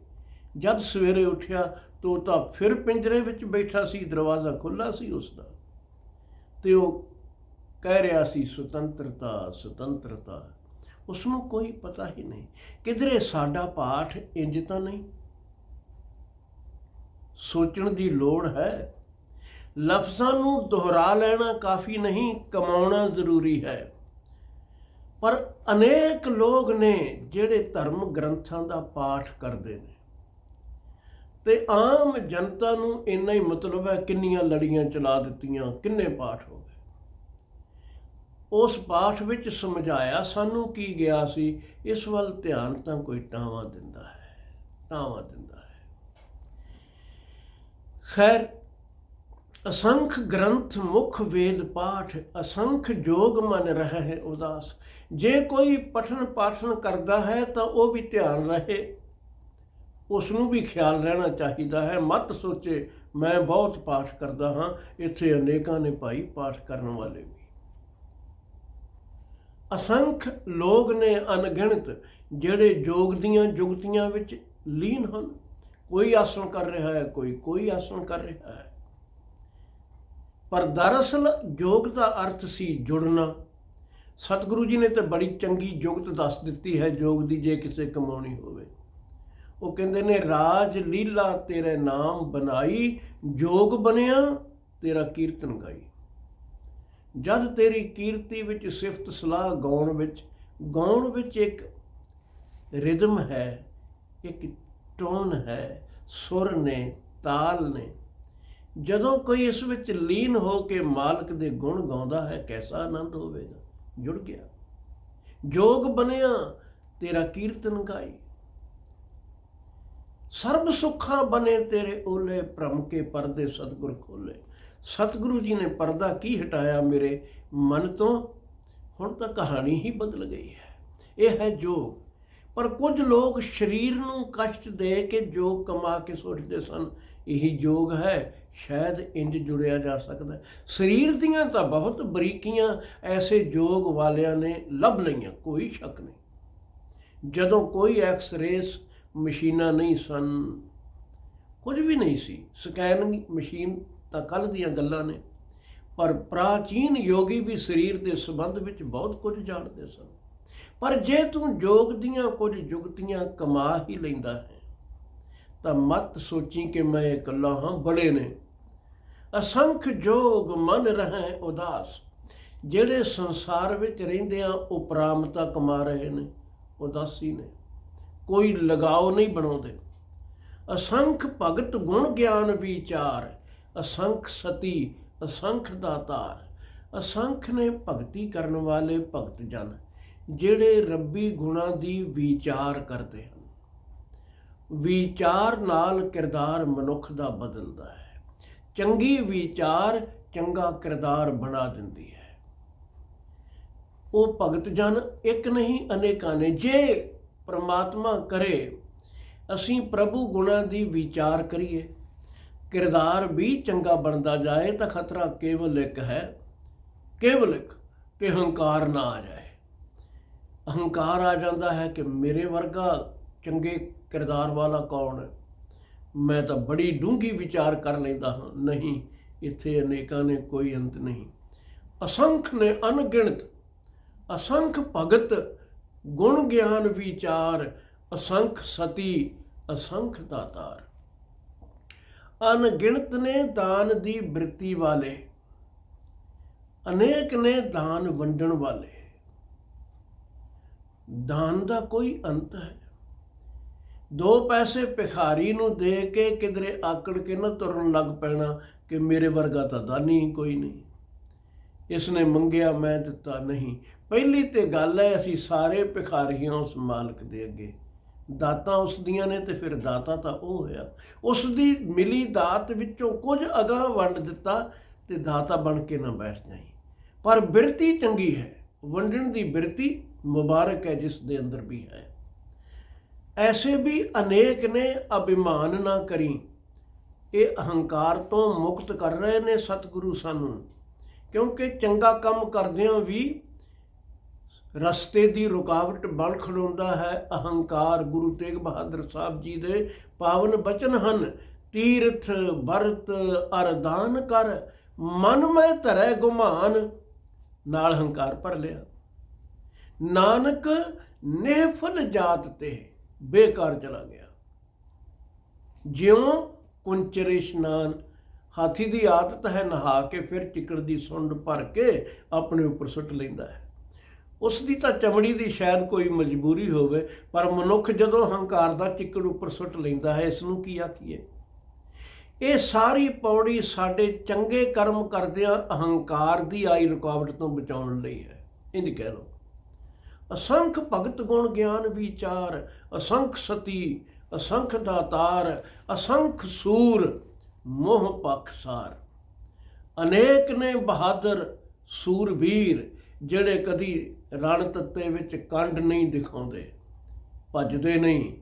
ਜਦ ਸਵੇਰੇ ਉੱਠਿਆ, ਤੋਤਾ ਫਿਰ ਪਿੰਜਰੇ ਵਿੱਚ ਬੈਠਾ ਸੀ, ਦਰਵਾਜ਼ਾ ਖੁੱਲਾ ਸੀ ਉਸ ਦਾ ਤੇ ਉਹ ਕਹਿ ਰਿਹਾ ਸੀ, ਸੁਤੰਤਰਤਾ ਸੁਤੰਤਰਤਾ। ਉਸ ਨੂੰ ਕੋਈ ਪਤਾ ਹੀ ਨਹੀਂ। ਕਿਧਰੇ ਸਾਡਾ ਪਾਠ ਇੰਜ ਤਾਂ ਨਹੀਂ? ਸੋਚਣ ਦੀ ਲੋੜ ਹੈ। ਲਫ਼ਜ਼ਾਂ ਨੂੰ ਦੁਹਰਾ ਲੈਣਾ ਕਾਫੀ ਨਹੀਂ, ਕਮਾਉਣਾ ਜ਼ਰੂਰੀ ਹੈ। ਪਰ ਅਨੇਕ ਲੋਕ ਨੇ ਜਿਹੜੇ ਧਰਮ ਗ੍ਰੰਥਾਂ ਦਾ ਪਾਠ ਕਰਦੇ ਨੇ। ਤੇ ਆਮ ਜਨਤਾ ਨੂੰ ਇੰਨਾ ਹੀ ਮਤਲਬ ਹੈ ਕਿੰਨੀਆਂ ਲੜੀਆਂ ਚਲਾ ਦਿੱਤੀਆਂ, ਕਿੰਨੇ ਪਾਠ ਹੋ ਗਏ। ਉਸ ਪਾਠ ਵਿੱਚ ਸਮਝਾਇਆ ਸਾਨੂੰ ਕੀ ਗਿਆ ਸੀ, ਇਸ ਵੱਲ ਧਿਆਨ ਤਾਂ ਕੋਈ ਟਾਵਾ ਦਿੰਦਾ ਹੈ, ਟਾਵਾ ਦਿੰਦਾ ਹੈ। ਖੈਰ, ਅਸੰਖ ਗ੍ਰੰਥ ਮੁਖ ਵੇਦ ਪਾਠ, ਅਸੰਖ ਜੋਗ ਮਨ ਰਹਿ ਹੈ ਉਦਾਸ। ਜੇ ਕੋਈ ਪਠਨ ਪਾਠਨ ਕਰਦਾ ਹੈ ਤਾਂ ਉਹ ਵੀ ਧਿਆਨ ਰਹੇ। ਉਸ ਨੂੰ ਵੀ ਖਿਆਲ ਰਹਿਣਾ ਚਾਹੀਦਾ ਹੈ। ਮਤ ਸੋਚੇ, ਮੈਂ ਬਹੁਤ ਪਾਠ ਕਰਦਾ ਹਾਂ। ਇੱਥੇ ਅਨੇਕਾਂ ਨੇ ਭਾਈ ਪਾਠ ਕਰਨ ਵਾਲੇ ਵੀ। ਅਸੰਖ ਲੋਕ ਨੇ ਅਣਗਿਣਤ, ਜਿਹੜੇ ਜੋਗ ਦੀਆਂ ਜੁਗਤੀਆਂ ਵਿੱਚ ਲੀਨ ਹਨ। ਕੋਈ ਆਸਣ ਕਰ ਰਿਹਾ ਹੈ, ਕੋਈ ਕੋਈ ਆਸਣ ਕਰ ਰਿਹਾ ਹੈ। ਪਰ ਦਰਅਸਲ ਯੋਗ ਦਾ ਅਰਥ ਸੀ ਜੁੜਨਾ। ਸਤਿਗੁਰੂ ਜੀ ਨੇ ਤਾਂ ਬੜੀ ਚੰਗੀ ਜੁਗਤ ਦੱਸ ਦਿੱਤੀ ਹੈ ਯੋਗ ਦੀ ਜੇ ਕਿਸੇ ਕਮਾਉਣੀ ਹੋਵੇ। ਉਹ ਕਹਿੰਦੇ ਨੇ, ਰਾਜ ਲੀਲਾ ਤੇਰੇ ਨਾਮ ਬਣਾਈ, ਜੋਗ ਬਣਿਆ, ਤੇਰਾ ਕੀਰਤਨ ਗਾਈ। ਜਦ ਤੇਰੀ ਕੀਰਤੀ ਵਿੱਚ ਸਿਫਤ ਸਲਾਹ ਗਾਉਣ ਵਿੱਚ ਗਾਉਣ ਵਿੱਚ ਇੱਕ ਰਿਦਮ ਹੈ, ਇੱਕ ਟੋਨ ਹੈ, ਸੁਰ ਨੇ, ਤਾਲ ਨੇ। ਜਦੋਂ ਕੋਈ ਇਸ ਵਿੱਚ ਲੀਨ ਹੋ ਕੇ ਮਾਲਕ ਦੇ ਗੁਣ ਗਾਉਂਦਾ ਹੈ, ਕੈਸਾ ਆਨੰਦ ਹੋਵੇਗਾ? ਜੁੜ ਗਿਆ। ਜੋਗ ਬਣਿਆ, ਤੇਰਾ ਕੀਰਤਨ ਗਾਈ। ਸਰਬ ਸੁੱਖਾਂ ਬਨੇ ਤੇਰੇ ਓਲੇ ਭ੍ਰਮ ਕੇ ਪਰਦੇ ਸਤਿਗੁਰ ਖੋਲੇ। ਸਤਿਗੁਰੂ ਜੀ ਨੇ ਪਰਦਾ ਕੀ ਹਟਾਇਆ ਮੇਰੇ ਮਨ ਤੋਂ? ਹੁਣ ਤਾਂ ਕਹਾਣੀ ਹੀ ਬਦਲ ਗਈ ਹੈ। ਇਹ ਹੈ ਜੋਗ। ਪਰ ਕੁਝ ਲੋਕ ਸਰੀਰ ਨੂੰ ਕਸ਼ਟ ਦੇ ਕੇ ਜੋਗ ਕਮਾ ਕੇ ਸੋਚਦੇ ਸਨ, ਇਹੀ ਜੋਗ ਹੈ, ਸ਼ਾਇਦ ਇੰਜ ਜੁੜਿਆ ਜਾ ਸਕਦਾ ਸਰੀਰ ਦੀਆਂ ਤਾਂ ਬਹੁਤ ਬਰੀਕੀਆਂ ਐਸੇ ਜੋਗ ਵਾਲਿਆਂ ਨੇ ਲੱਭ ਲਈਆਂ, ਕੋਈ ਸ਼ੱਕ ਨਹੀਂ। ਜਦੋਂ ਕੋਈ ਐਕਸ-ਰੇਸ ਮਸ਼ੀਨਾਂ ਨਹੀਂ ਸਨ। ਕੁਝ ਵੀ ਨਹੀਂ ਸੀ। ਸਕੈਨਿੰਗ ਮਸ਼ੀਨ ਤਾਂ ਕੱਲ ਦੀਆਂ ਗੱਲਾਂ ਨੇ, ਪਰ ਪ੍ਰਾਚੀਨ ਯੋਗੀ ਵੀ ਸਰੀਰ ਦੇ ਸੰਬੰਧ ਵਿੱਚ ਬਹੁਤ ਕੁਝ ਜਾਣਦੇ ਸਨ। ਪਰ ਜੇ ਤੂੰ ਯੋਗ ਦੀਆਂ ਕੁਝ ਜੁਗਤੀਆਂ ਕਮਾ ਹੀ ਲੈਂਦਾ ਹੈ, ਤਾਂ ਮਤ ਸੋਚੀ ਕਿ ਮੈਂ ਇਕੱਲਾ ਹਾਂ, ਬੜੇ ਨੇ। ਅਸੰਖ ਜੋਗ ਮਨ ਰਹੇ ਉਦਾਸ, ਜਿਹੜੇ ਸੰਸਾਰ ਵਿੱਚ ਰਹਿੰਦੇ ਆ ਉਹ ਪ੍ਰਾਮਤਾ ਕਮਾ ਰਹੇ ਨੇ, ਉਦਾਸੀ ਨੇ। ਕੋਈ ਲਗਾਓ ਨਹੀਂ ਬਣਾਉਂਦੇ। ਅਸੰਖ ਭਗਤ ਗੁਣ ਗਿਆਨ ਵਿਚਾਰ, ਅਸੰਖ ਸਤੀ, ਅਸੰਖ ਦਾਤਾਰ, ਅਸੰਖ ਨੇ ਭਗਤੀ ਕਰਨ ਵਾਲੇ ਭਗਤ ਜਨ, ਜਿਹੜੇ ਰੱਬੀ ਗੁਣਾਂ ਦੀ ਵਿਚਾਰ ਕਰਦੇ ਹਨ। ਵਿਚਾਰ ਨਾਲ ਕਿਰਦਾਰ ਮਨੁੱਖ ਦਾ ਬਦਲਦਾ ਹੈ। ਚੰਗੀ ਵਿਚਾਰ ਚੰਗਾ ਕਿਰਦਾਰ ਬਣਾ ਦਿੰਦੀ ਹੈ। ਉਹ ਭਗਤ ਜਨ ਇੱਕ ਨਹੀਂ, ਅਨੇਕਾਂ ਨੇ। ਜੇ ਪ੍ਰਮਾਤਮਾ ਕਰੇ, ਅਸੀਂ ਪ੍ਰਭੂ ਗੁਣਾਂ ਦੀ ਵਿਚਾਰ ਕਰੀਏ। ਕਿਰਦਾਰ ਵੀ ਚੰਗਾ ਬਣਦਾ ਜਾਏ ਤਾਂ ਖਤਰਾ ਕੇਵਲ ਇੱਕ ਹੈ, ਕੇਵਲ ਇੱਕ ਕਿ ਹੰਕਾਰ ਨਾ ਆ ਜਾਏ। ਹੰਕਾਰ ਆ ਜਾਂਦਾ ਹੈ ਕਿ ਮੇਰੇ ਵਰਗਾ ਚੰਗੇ ਕਿਰਦਾਰ ਵਾਲਾ ਕੌਣ? ਹੈ ਮੈਂ ਤਾਂ ਬੜੀ ਡੂੰਘੀ ਵਿਚਾਰ ਕਰ ਲੈਂਦਾ ਹਾਂ, ਨਹੀਂ, ਇੱਥੇ ਅਨੇਕਾਂ ਨੇ ਕੋਈ ਅੰਤ ਨਹੀਂ। ਅਸੰਖ ਨੇ ਅਣਗਿਣਤ, ਅਸੰਖ ਭਗਤ ਗੁਣ ਗਿਆਨ ਵਿਚਾਰ, ਅਸੰਖ ਸਤੀ, ਅਸੰਖ ਦਾਤਾਰ। ਅਣਗਿਣਤ ਨੇ ਦਾਨ ਦੀ ਬ੍ਰਿਤੀ ਵਾਲੇ, ਅਨੇਕ ਨੇ ਦਾਨ ਵੰਡਣ ਵਾਲੇ। ਦਾਨ ਦਾ ਕੋਈ ਅੰਤ ਹੈ। ਦੋ ਪੈਸੇ ਭਿਖਾਰੀ ਨੂੰ ਦੇ ਕੇ ਕਿਧਰੇ ਆਕੜ ਕੇ ਨਾ ਤੁਰਨ ਲੱਗ ਪੈਣਾ ਕਿ ਮੇਰੇ ਵਰਗਾ ਤਾਂ ਦਾਨੀ ਕੋਈ ਨਹੀਂ। ਇਸ ਨੇ ਮੰਗਿਆ, ਮੈਂ ਦਿੱਤਾ ਨਹੀਂ। ਪਹਿਲੀ ਤੇ ਗੱਲ ਹੈ, ਅਸੀਂ ਸਾਰੇ ਭਿਖਾਰੀਆਂ ਉਸ ਮਾਲਕ ਦੇ ਅੱਗੇ। ਦਾਤਾਂ ਉਸ ਦੀਆਂ ਨੇ ਤੇ ਫਿਰ ਦਾਤਾ ਤਾਂ ਉਹ ਹੋਇਆ। ਉਸ ਦੀ ਮਿਲੀ ਦਾਤ ਵਿੱਚੋਂ ਕੁਝ ਅਗਾਹ ਵੰਡ ਦਿੱਤਾ ਤੇ ਦਾਤਾ ਬਣ ਕੇ ਨਾ ਬੈਠ ਜਾਈ। ਪਰ ਬਿਰਤੀ ਚੰਗੀ ਹੈ। ਵੰਡਣ ਦੀ ਬਿਰਤੀ ਮੁਬਾਰਕ ਹੈ, ਜਿਸ ਦੇ ਅੰਦਰ ਵੀ ਹੈ। ਐਸੇ ਵੀ ਅਨੇਕ ਨੇ ਅਭਿਮਾਨ ਨਾ ਕਰੀ। ਇਹ ਅਹੰਕਾਰ ਤੋਂ ਮੁਕਤ ਕਰ ਰਹੇ ਨੇ ਸਤਿਗੁਰੂ ਸਾਨੂੰ। ਕਿਉਂਕਿ ਚੰਗਾ ਕੰਮ ਕਰਦਿਆਂ ਵੀ ਰਸਤੇ ਦੀ ਰੁਕਾਵਟ ਬਣ ਖੜੋਂਦਾ ਹੈ। ਅਹੰਕਾਰ ਗੁਰੂ ਤੇਗ ਬਹਾਦਰ ਸਾਹਿਬ ਜੀ ਦੇ ਪਾਵਨ ਬਚਨ ਹਨ, ਤੀਰਥ ਵਰਤ ਅਰਦਾਨ ਕਰ, ਮਨ ਮੈਂ ਧਰੈ ਗੁਮਾਨ, ਨਾਲ ਹੰਕਾਰ ਭਰ ਲਿਆ। ਨਾਨਕ ਨਿਹਫਲ ਜਾਤ ਤੇ ਬੇਕਾਰ ਚਲਾ ਗਿਆ। ਜਿਉਂ ਕੁੰਚਰੇ ਇਸ਼ਨਾਨ ਹਾਥੀ ਦੀ ਆਦਤ ਹੈ ਨਹਾ ਕੇ ਫਿਰ ਚਿੱਕੜ ਦੀ ਸੁੰਡ ਭਰ ਕੇ ਆਪਣੇ ਉੱਪਰ ਸੁੱਟ ਲੈਂਦਾ ਹੈ। ਉਸ ਦੀ ਤਾਂ ਚਮੜੀ ਦੀ ਸ਼ਾਇਦ ਕੋਈ ਮਜਬੂਰੀ ਹੋਵੇ, ਪਰ ਮਨੁੱਖ ਜਦੋਂ ਹੰਕਾਰ ਦਾ ਚਿੱਕੜ ਉੱਪਰ ਸੁੱਟ ਲੈਂਦਾ ਹੈ, ਇਸ ਨੂੰ ਕੀ ਆਖੀਏ? ਇਹ ਸਾਰੀ ਪੌੜੀ ਸਾਡੇ ਚੰਗੇ ਕਰਮ ਕਰਦਿਆਂ ਅਹੰਕਾਰ ਦੀ ਆਈ ਰੁਕਾਵਟ ਤੋਂ ਬਚਾਉਣ ਲਈ ਹੈ। ਇੰਜ ਕਹਿ ਲਓ, ਅਸੰਖ ਭਗਤ ਗੁਣ ਗਿਆਨ ਵਿਚਾਰ, ਅਸੰਖ ਸਤੀ, ਅਸੰਖ ਦਾਤਾਰ, ਅਸੰਖ ਸੂਰ ਮੋਹ ਪਖਸਾਰ ਅਨੇਕ ਨੇ ਬਹਾਦਰ ਸੂਰਬੀਰ, ਜਿਹੜੇ ਕਦੀ ਰਣ ਤੱਤੇ ਵਿੱਚ ਕੰਡ ਨਹੀਂ ਦਿਖਾਉਂਦੇ, ਭੱਜਦੇ ਨਹੀਂ,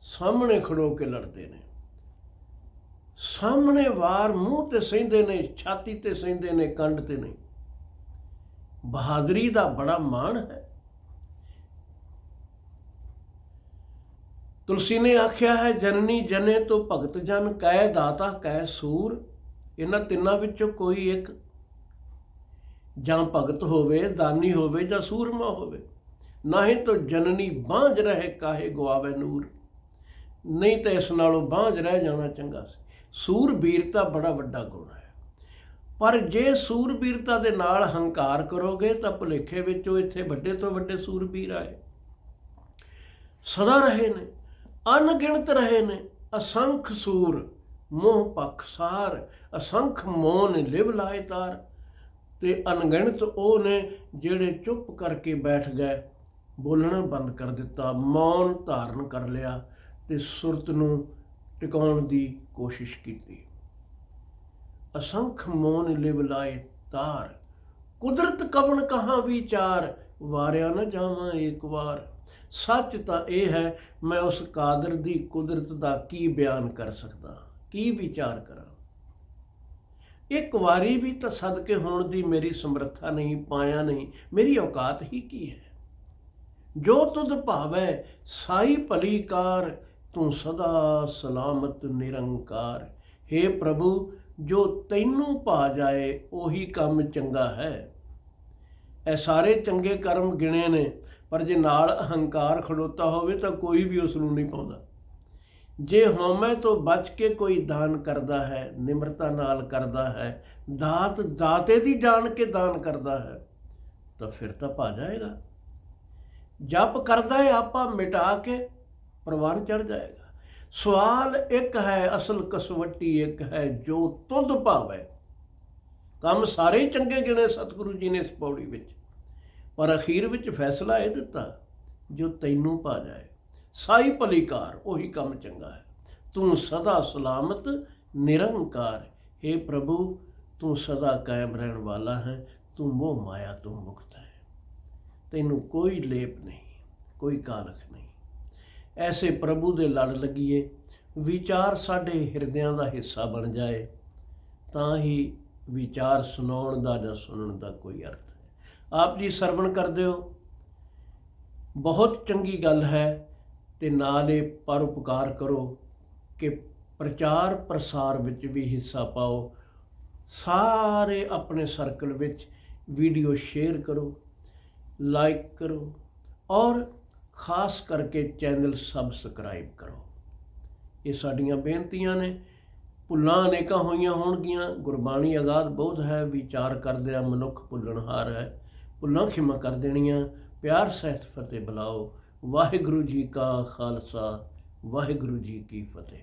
ਸਾਹਮਣੇ ਖੜੋ ਕੇ ਲੜਦੇ ਨੇ। ਸਾਹਮਣੇ ਵਾਰ ਮੂੰਹ ਤੇ ਸਹਿੰਦੇ ਨੇ, ਛਾਤੀ ਤੇ ਸਹਿੰਦੇ ਨੇ, ਕੰਡ ਤੇ ਨਹੀਂ। ਬਹਾਦਰੀ ਦਾ ਬੜਾ ਮਾਣ ਹੈ। ਤੁਲਸੀ ਨੇ ਆਖਿਆ ਹੈ, ਜਨਨੀ ਜਨੇ ਤੋਂ ਭਗਤ ਜਨ ਕਹਿ ਦਾਤਾ, ਕੈ ਸੂਰ। ਇਹਨਾਂ ਤਿੰਨਾਂ ਵਿੱਚੋਂ ਕੋਈ ਇੱਕ ਜਾਂ ਭਗਤ ਹੋਵੇ, ਦਾਨੀ ਹੋਵੇ ਜਾਂ ਸੂਰਮਾ ਹੋਵੇ ਨਹੀਂ ਤਾਂ ਜਨਨੀ ਬਾਝ ਰਹੇ ਕਾਹੇ ਗਵਾਵੇ ਨੂਰ। ਨਹੀਂ ਤਾਂ ਇਸ ਨਾਲੋਂ ਬਾਝ ਰਹਿ ਜਾਣਾ ਚੰਗਾ ਸੀ। ਸੂਰਬੀਰਤਾ ਬੜਾ ਵੱਡਾ ਗੁਣ ਹੈ। ਪਰ ਜੇ ਸੂਰਬੀਰਤਾ ਦੇ ਨਾਲ ਹੰਕਾਰ ਕਰੋਗੇ, ਤਾਂ ਭੁਲੇਖੇ ਵਿੱਚੋਂ ਇੱਥੇ ਵੱਡੇ ਤੋਂ ਵੱਡੇ ਸੂਰਬੀਰ ਆਏ। ਸਦਾ ਰਹੇ ਨੇ। ਅਨਗਿਣਤ ਰਹੇ ਨੇ, ਅਸੰਖ ਸੂਰ, ਮੋਹ ਪਖਸਾਰ ਅਸੰਖ ਮੋਨ ਲਿਵ ਲਾਏ ਤਾਰ। ਤੇ ਅਨਗਿਣਤ ਉਹ ਨੇ ਜਿਹੜੇ ਚੁੱਪ ਕਰਕੇ ਬੈਠ ਗਏ, ਬੋਲਣਾ ਬੰਦ ਕਰ ਦਿੱਤਾ, ਮੌਨ ਧਾਰਨ ਕਰ ਲਿਆ ਤੇ ਸੁਰਤ ਨੂੰ ਟਿਕਾਉਣ ਦੀ ਕੋਸ਼ਿਸ਼ ਕੀਤੀ। ਅਸੰਖ ਮੋਨ ਲਿਵ ਲਾਏ ਤਾਰ, ਕੁਦਰਤ ਕਵਣ ਕਹਾ ਵਿਚਾਰ, ਵਾਰਿਆ ਨਾ ਜਾਵਾਂ ਇੱਕ ਵਾਰ। ਸੱਚ ਤਾਂ ਇਹ ਹੈ, ਮੈਂ ਉਸ ਕਾਦਰ ਦੀ ਕੁਦਰਤ ਦਾ ਕੀ ਬਿਆਨ ਕਰ ਸਕਦਾ, ਕੀ ਵਿਚਾਰ ਕਰਾਂ? ਇੱਕ ਵਾਰੀ ਵੀ ਤਾਂ ਸਦਕੇ ਹੋਣ ਦੀ ਮੇਰੀ ਸਮਰੱਥਾ ਨਹੀਂ, ਪਾਇਆ ਨਹੀਂ, ਮੇਰੀ ਔਕਾਤ ਹੀ ਕੀ ਹੈ? ਜੋ ਤੁਧ ਭਾਵੈ, ਸਾਈ ਭਲੀ ਕਾਰ ਤੂੰ ਸਦਾ ਸਲਾਮਤ ਨਿਰੰਕਾਰ। हे ਪ੍ਰਭੂ, ਜੋ ਤੈਨੂੰ ਪਾ ਜਾਏ, ਉਹੀ ਕੰਮ ਚੰਗਾ ਹੈ। ਇਹ ਸਾਰੇ ਚੰਗੇ ਕਰਮ ਗਿਣੇ ਨੇ ਪਰ ਜੇ ਨਾਲ ਅਹੰਕਾਰ ਖੜੋਤਾ ਹੋਵੇ ਤਾਂ ਕੋਈ ਵੀ ਉਸ ਨੂੰ ਨਹੀਂ ਪਾਉਂਦਾ। ਜੇ ਹਉਮੈ ਤੋਂ ਬਚ ਕੇ ਕੋਈ ਦਾਨ ਕਰਦਾ ਹੈ, ਨਿਮਰਤਾ ਨਾਲ ਕਰਦਾ ਹੈ, ਦਾਤ ਦਾਤੇ ਦੀ ਜਾਣ ਕੇ ਦਾਨ ਕਰਦਾ ਹੈ, ਤਾਂ ਫਿਰ ਤਾਂ ਪਾ ਜਾਏਗਾ। ਜਪ ਕਰਦਾ ਹੈ ਆਪਾ ਮਿਟਾ ਕੇ, ਪ੍ਰਵਾਨ ਚੜ ਜਾਏਗਾ। ਸਵਾਲ ਇੱਕ ਹੈ, ਅਸਲ ਕਸਵੱਟੀ ਇੱਕ ਹੈ, ਜੋ ਤੁਧ ਭਾਵੇ। ਕੰਮ ਸਾਰੇ ਚੰਗੇ ਗਿਣੇ ਸਤਿਗੁਰੂ ਜੀ ਨੇ ਇਸ ਪੌੜੀ ਵਿੱਚ। ਪਰ ਅਖੀਰ ਵਿੱਚ ਫੈਸਲਾ ਇਹ ਦਿੱਤਾ, ਜੋ ਤੈਨੂੰ ਪਾ ਜਾਏ। ਸਾਈ ਭਲੀਕਾਰ, ਉਹੀ ਕੰਮ ਚੰਗਾ ਹੈ। ਤੂੰ ਸਦਾ ਸਲਾਮਤ, ਨਿਰੰਕਾਰ। हे ਪ੍ਰਭੂ, ਤੂੰ ਸਦਾ ਕਾਇਮ ਰਹਿਣ ਵਾਲਾ ਹੈ। ਤੂੰ ਮੋਹ ਮਾਇਆ ਤੋਂ ਮੁਕਤ ਹੈ। ਤੈਨੂੰ ਕੋਈ ਲੇਪ ਨਹੀਂ, ਕੋਈ ਕਾਲਖ ਨਹੀਂ। ਐਸੇ ਪ੍ਰਭੂ ਦੇ ਲੜ ਲੱਗੀਏ, ਵਿਚਾਰ ਸਾਡੇ ਹਿਰਦਿਆਂ ਦਾ ਹਿੱਸਾ ਬਣ ਜਾਏ, ਤਾਂ ਹੀ ਵਿਚਾਰ ਸੁਣਾਉਣ ਦਾ ਜਾਂ ਸੁਣਨ ਦਾ ਕੋਈ ਅਰਥ ਆਪ ਜੀ ਸਰਵਣ ਕਰਦੇ ਹੋ। ਬਹੁਤ ਚੰਗੀ ਗੱਲ ਹੈ ਤੇ ਨਾਲ ਇਹ ਪਰਉਪਕਾਰ ਕਰੋ ਕਿ ਪ੍ਰਚਾਰ ਪ੍ਰਸਾਰ ਵਿੱਚ ਵੀ ਹਿੱਸਾ ਪਾਓ। ਸਾਰੇ ਆਪਣੇ ਸਰਕਲ ਵਿੱਚ ਵੀਡੀਓ ਸ਼ੇਅਰ ਕਰੋ ਲਾਈਕ ਕਰੋ ਔਰ ਖਾਸ ਕਰਕੇ ਚੈਨਲ ਸਬਸਕ੍ਰਾਈਬ ਕਰੋ। ਇਹ ਸਾਡੀਆਂ ਬੇਨਤੀਆਂ ਨੇ। ਭੁੱਲਾਂ ਅਨੇਕਾਂ ਹੋਈਆਂ ਹੋਣਗੀਆਂ। ਗੁਰਬਾਣੀ ਅਗਾਧ ਬਹੁਤ ਹੈ, ਵਿਚਾਰ ਕਰਦਿਆਂ ਮਨੁੱਖ ਭੁੱਲਣਹਾਰ ਹੈ। ਭੁੱਲਾਂ ਖਿਮਾ ਕਰ ਦੇਣੀਆਂ, ਪਿਆਰ ਸਹਿਤ ਫਤਿਹ ਬੁਲਾਓ। ਵਾਹਿਗੁਰੂ ਜੀ ਕਾ ਖਾਲਸਾ, ਵਾਹਿਗੁਰੂ ਜੀ ਕੀ ਫਤਿਹ।